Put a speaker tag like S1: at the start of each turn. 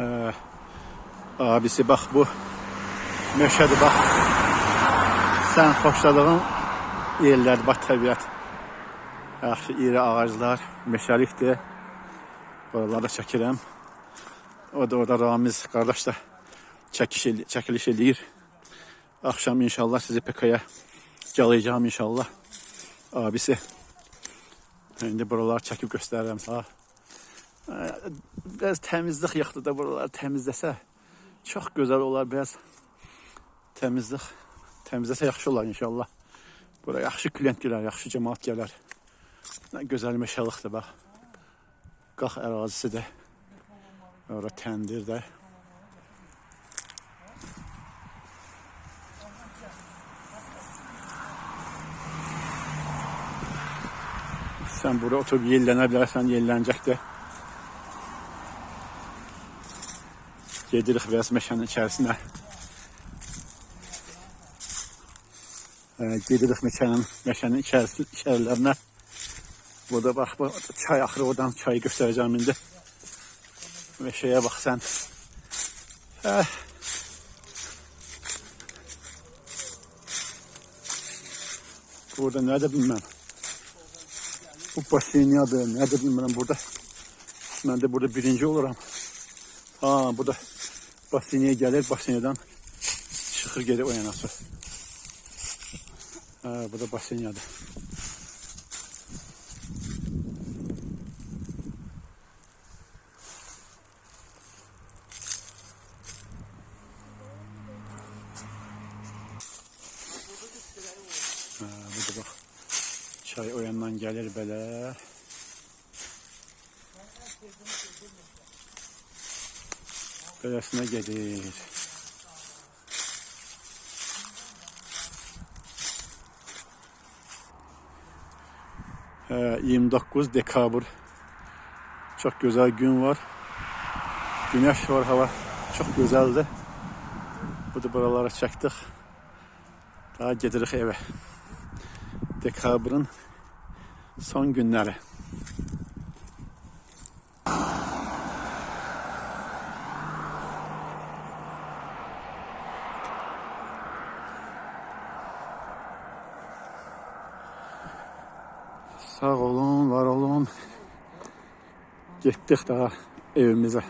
S1: Ee, abisi bak bu meşədir bak. Sen xoşladığın yerler bak təbiət. Yaxşı iri ağaclar, meşəlikdir. Buraları çəkirəm. O da orada Ramiz qardaş da çəkiş, çəkiliş eləyir. Akşam inşallah sizi PK'ya yalayacağım inşallah. Abisi. İndi buraları çəkib göstərirəm sağ. Biraz təmizlik yaxdı da buraları təmizləsə çox gözəl olar biraz. Təmizlik təmizləsə yaxşı olar inşallah. Bura yaxşı klient gələr, yaxşı cemaat gələr. Nə gözəl meşəlikdir bax. Qax ərazisi də. Ora təndir də. Sen burada oturup yellenebilirsen yellenecek de. Gedirik biraz meşanın içerisine. Ee, gedirik meşanın, meşanın içerisi, içerilerine. Burada bak bu çay axırı oradan çayı göstereceğim indi. Meşeye bak sen. Eh. Burada nerede bilmem. Bu Paşinyadır, nədir bilmirəm burada. Mən də burada birinci oluram. Ha, burada Paşinya gəlir, Paşinyadan çıxır gedir o yana su. Ha, bu da Paşinyadır. Ha, burada bax. Çay o yandan gəlir belə. Beləsinə gedir. Hə, 29 dekabr. Çok güzel gün var. Güneş var, hava çok güzeldi. Bu da buralara çəkdik. Daha gedirik evə. Dekabrın son günleri. Sağ olun, var olun. Gittik daha evimize.